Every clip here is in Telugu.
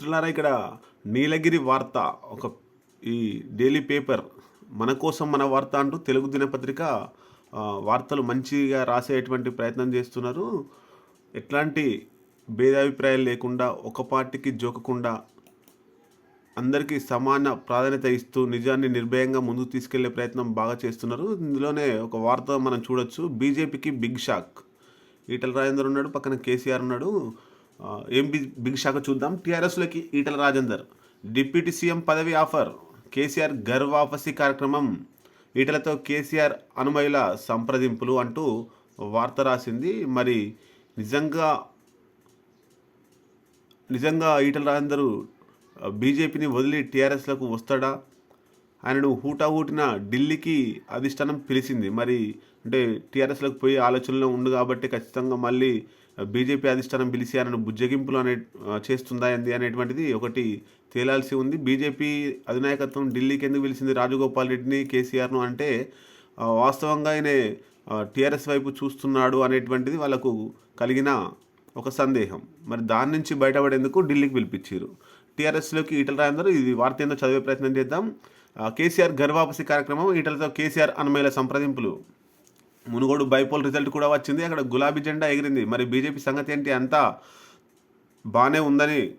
మిత్రులారా ఇక్కడ నీలగిరి వార్త ఒక ఈ డైలీ పేపర్ మన కోసం మన వార్త అంటూ తెలుగు దినపత్రిక వార్తలు మంచిగా రాసేటువంటి ప్రయత్నం చేస్తున్నారు. ఎట్లాంటి భేదాభిప్రాయాలు లేకుండా ఒక పార్టీకి జోకకుండా అందరికీ సమాన ప్రాధాన్యత ఇస్తూ నిజాన్ని నిర్భయంగా ముందుకు తీసుకెళ్ళే ప్రయత్నం బాగా చేస్తున్నారు. ఇందులోనే ఒక వార్త మనం చూడొచ్చు. బీజేపీకి బిగ్ షాక్. ఈటల రాజేందర్ ఉన్నాడు పక్కన కేసీఆర్ ఉన్నాడు. ఏం బిగ్ బిగ్ షాక్ చూద్దాం. టీఆర్ఎస్లోకి ఈటల రాజేందర్. డిప్యూటీ సీఎం పదవి ఆఫర్. కేసీఆర్ గర్వాపసి కార్యక్రమం. ఈటలతో కేసీఆర్ అనుమయుల సంప్రదింపులు అంటూ వార్త రాసింది. మరి నిజంగా నిజంగా ఈటల రాజేందర్ బీజేపీని వదిలి టీఆర్ఎస్లకు వస్తాడా? ఆయనను హూటాహూటిన ఢిల్లీకి అధిష్టానం పిలిచింది. మరి అంటే టీఆర్ఎస్లకు పోయి ఆలోచనలో ఉంది కాబట్టి ఖచ్చితంగా మళ్ళీ బీజేపీ అధిష్టానం పిలిచి ఆయనను బుజ్జగింపులు అనే చేస్తుందా ఏంది అనేటువంటిది ఒకటి తేలాల్సి ఉంది. బీజేపీ అధినాయకత్వం ఢిల్లీకి ఎందుకు పిలిచింది రాజగోపాల్ రెడ్డిని కేసీఆర్ను అంటే వాస్తవంగా ఆయన టీఆర్ఎస్ వైపు చూస్తున్నాడు అనేటువంటిది వాళ్ళకు కలిగిన ఒక సందేహం. మరి దాని నుంచి బయటపడేందుకు ఢిల్లీకి పిలిపించారు. టీఆర్ఎస్లోకి ఈటల రాజేందర్ ఇది వార్త ఏందో చదివే ప్రయత్నం చేద్దాం. కేసీఆర్ గర్వాపసి కార్యక్రమం ఈటలతో కేసీఆర్ అన్మయ్యల సంప్రదింపులు. మునుగోడు బైపోల్ రిజల్ట్ కూడా వచ్చింది. అక్కడ గులాబీ జెండా ఎగిరింది. మరి బీజేపీ సంగతి ఏంటి? అంతా బాగానే ఉందని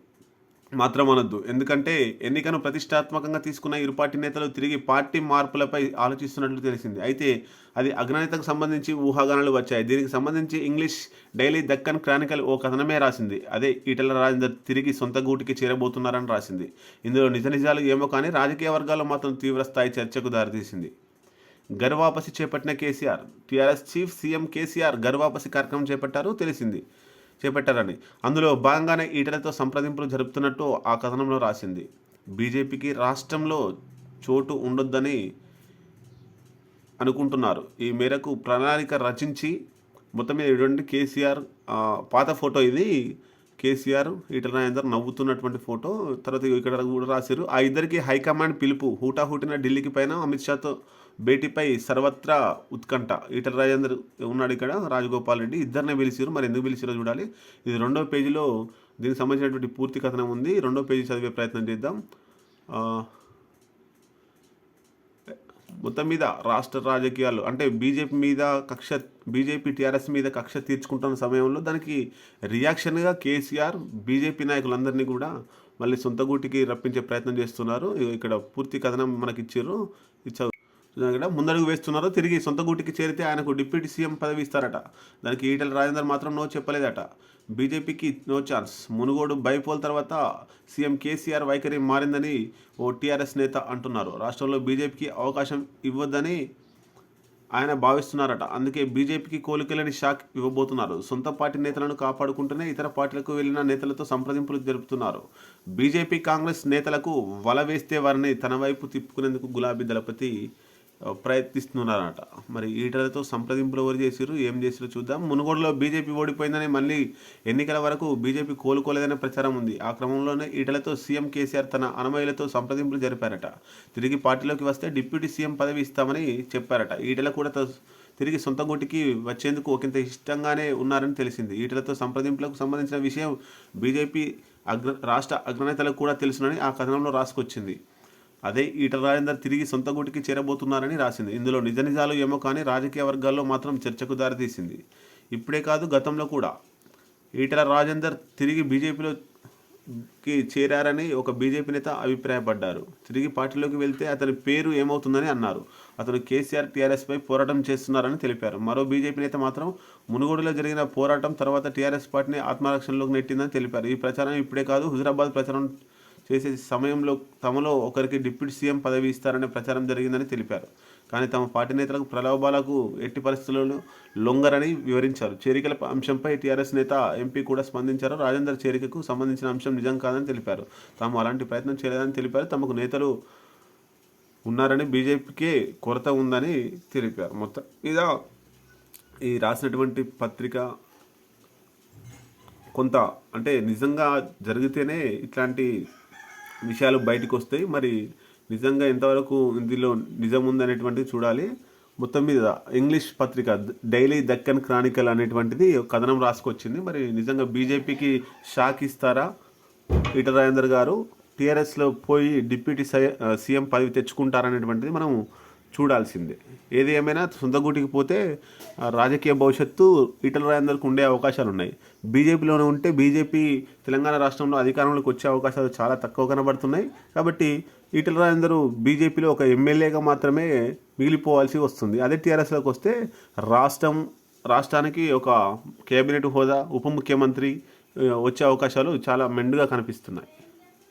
మాత్రం అనొద్దు. ఎందుకంటే ఎన్నికను ప్రతిష్టాత్మకంగా తీసుకున్న ఇరు పార్టీ నేతలు తిరిగి పార్టీ మార్పులపై ఆలోచిస్తున్నట్లు తెలిసింది. అయితే అది అగ్రనేతకు సంబంధించి ఊహాగానాలు వచ్చాయి. దీనికి సంబంధించి ఇంగ్లీష్ డైలీ దక్కన్ క్రానికల్ ఓ కథనమే రాసింది. అదే ఈటల రాజేందర్ తిరిగి సొంత గూటికి చేరబోతున్నారని రాసింది. ఇందులో నిజ నిజాలు ఏమో కానీ రాజకీయ వర్గాల్లో మాత్రం తీవ్రస్థాయి చర్చకు దారితీసింది. గర్వాపసి చేపట్టిన KCR. TRS chief CM KCR ghar wapsi కార్యక్రమం చేపట్టారు తెలిసింది. చేపట్టారని. అందులో భాగంగానే ఈటలతో సంప్రదింపులు జరుపుతున్నట్టు ఆ కథనంలో రాసింది. బీజేపీకి రాష్ట్రంలో చోటు ఉండొద్దని అనుకుంటున్నారు. ఈ మేరకు ప్రణాళిక రచించి మొత్తం మీద ఇటువంటి కేసీఆర్ పాత ఫోటో ఇది. కేసీఆర్ ఈటల రాజేందర్ నవ్వుతున్నటువంటి ఫోటో. తర్వాత ఇక్కడ కూడా రాశారు ఆ ఇద్దరికి హైకమాండ్ పిలుపు. హూటాహూటిన ఢిల్లీకి పైన అమిత్ షాతో భేటీపై సర్వత్రా ఉత్కంఠ. ఈటల రాజేందర్ ఉన్నాడు ఇక్కడ రాజగోపాల్ రెడ్డి. ఇద్దరినే పిలిచారు. మరి ఎందుకు పిలిచారో చూడాలి. ఇది రెండో పేజీలో దీనికి సంబంధించినటువంటి పూర్తి కథనం ఉంది. రెండో పేజీ చదివే ప్రయత్నం చేద్దాం. మొత్తం మీద రాష్ట్ర రాజకీయాలు అంటే బీజేపీ మీద కక్ష బీజేపీ టీఆర్ఎస్ మీద కక్ష తీర్చుకుంటున్న సమయంలో దానికి రియాక్షన్గా కేసీఆర్ బీజేపీ నాయకులందరినీ కూడా మళ్ళీ సొంత గూటికి రప్పించే ప్రయత్నం చేస్తున్నారు. ఇక్కడ పూర్తి కథనం మనకి ఇచ్చారు కూడా ముందడుగు వేస్తున్నారు తిరిగి సొంత గూటికి చేరితే ఆయనకు డిప్యూటీ సీఎం పదవి ఇస్తారట. దానికి ఈటల రాజేందర్ మాత్రం నో చెప్పలేదట. బీజేపీకి నో ఛాన్స్. మునుగోడు బైపోల్ తర్వాత సీఎం కేసీఆర్ వైఖరి మారిందని ఓ టీఆర్ఎస్ నేత అంటున్నారు. రాష్ట్రంలో బీజేపీకి అవకాశం ఇవ్వద్దని ఆయన భావిస్తున్నారట. అందుకే బీజేపీకి కోలుకెళ్ళని షాక్ ఇవ్వబోతున్నారు. సొంత పార్టీ నేతలను కాపాడుకుంటూనే ఇతర పార్టీలకు వెళ్ళిన నేతలతో సంప్రదింపులు జరుపుతున్నారు. బీజేపీ కాంగ్రెస్ నేతలకు వల వేస్తే వారిని తన వైపు తిప్పుకునేందుకు గులాబీ దళపతి ప్రయత్నిస్తున్నారట. మరి ఈటలతో సంప్రదింపులు ఎవరు చేసిరు ఏం చేసిరు చూద్దాం. మునుగోడులో బీజేపీ ఓడిపోయిందని మళ్ళీ ఎన్నికల వరకు బీజేపీ కోలుకోలేదనే ప్రచారం ఉంది. ఆ క్రమంలోనే ఈటలతో సీఎం కేసీఆర్ తన అనుమయులతో సంప్రదింపులు జరిపారట. తిరిగి పార్టీలోకి వస్తే డిప్యూటీ సీఎం పదవి ఇస్తామని చెప్పారట. ఈటల కూడా తిరిగి సొంత గూటికి వచ్చేందుకు ఒకంత ఇష్టంగానే ఉన్నారని తెలిసింది. ఈటలతో సంప్రదింపులకు సంబంధించిన విషయం బీజేపీ అగ్ర రాష్ట్ర అగ్రనేతలకు కూడా తెలుసునని ఆ కథనంలో రాసుకొచ్చింది. అదే ఈట రాజేందర్ తిరిగి సొంత గూటికి చేరబోతున్నారని రాసింది. ఇందులో నిజ నిజాలు ఏమో కానీ రాజకీయ వర్గాల్లో మాత్రం చర్చకు దారితీసింది. ఇప్పుడే కాదు గతంలో కూడా. ఈటల రాజేందర్ తిరిగి బీజేపీలోకి చేరారని ఒక బీజేపీ నేత అభిప్రాయపడ్డారు. తిరిగి పార్టీలోకి వెళ్తే అతని పేరు ఏమవుతుందని అన్నారు. అతను కేసీఆర్ టీఆర్ఎస్పై పోరాటం చేస్తున్నారని తెలిపారు. మరో బీజేపీ నేత మాత్రం మునుగోడులో జరిగిన పోరాటం తర్వాత టీఆర్ఎస్ పార్టీని ఆత్మరక్షణలోకి నెట్టిందని తెలిపారు. ఈ ప్రచారం ఇప్పుడే కాదు హుజరాబాద్ ప్రచారం చేసే సమయంలో తమలో ఒకరికి డిప్యూటీ సీఎం పదవి ఇస్తారనే ప్రచారం జరిగిందని తెలిపారు. కానీ తమ పార్టీ నేతలకు ప్రలోభాలకు ఎట్టి పరిస్థితుల్లో లొంగరని వివరించారు. చేరికల అంశంపై టీఆర్ఎస్ నేత ఎంపీ కూడా స్పందించారు. రాజేందర్ చేరికకు సంబంధించిన అంశం నిజం కాదని తెలిపారు. తాము అలాంటి ప్రయత్నం చేయలేదని తెలిపారు. తమకు నేతలు ఉన్నారని బీజేపీకే కొరత ఉందని తెలిపారు. మొత్తం మీద ఈ రాసినటువంటి పత్రిక కొంత అంటే నిజంగా జరిగితేనే ఇట్లాంటి విషయాలు బయటకు వస్తాయి. మరి నిజంగా ఎంతవరకు ఇందులో నిజం ఉందనేటువంటిది చూడాలి. మొత్తం మీద ఇంగ్లీష్ పత్రిక డైలీ దక్కన్ క్రానికల్ అనేటువంటిది కథనం రాసుకొచ్చింది. మరి నిజంగా బీజేపీకి షాక్ ఇస్తారా? ఈటల రాజేందర్ గారు టీఆర్ఎస్లో పోయి డిప్యూటీ సై- సీఎం పదవి తెచ్చుకుంటారనేటువంటిది మనం చూడాల్సిందే. ఏది ఏమైనా సొంతగూటికి పోతే రాజకీయ భవిష్యత్తు ఈటల రాజేందర్కు ఉండే అవకాశాలు ఉన్నాయి బీజేపీలోనే ఉంటే బీజేపీ తెలంగాణ రాష్ట్రంలో అధికారంలోకి వచ్చే అవకాశాలు చాలా తక్కువ కనబడుతున్నాయి. కాబట్టి ఈటల రాజేందర్ బీజేపీలో ఒక ఎమ్మెల్యేగా మాత్రమే మిగిలిపోవాల్సి వస్తుంది. అదే టీఆర్ఎస్లోకి వస్తే రాష్ట్రం రాష్ట్రానికి ఒక కేబినెట్ హోదా ఉప ముఖ్యమంత్రి వచ్చే అవకాశాలు చాలా మెండుగా కనిపిస్తున్నాయి.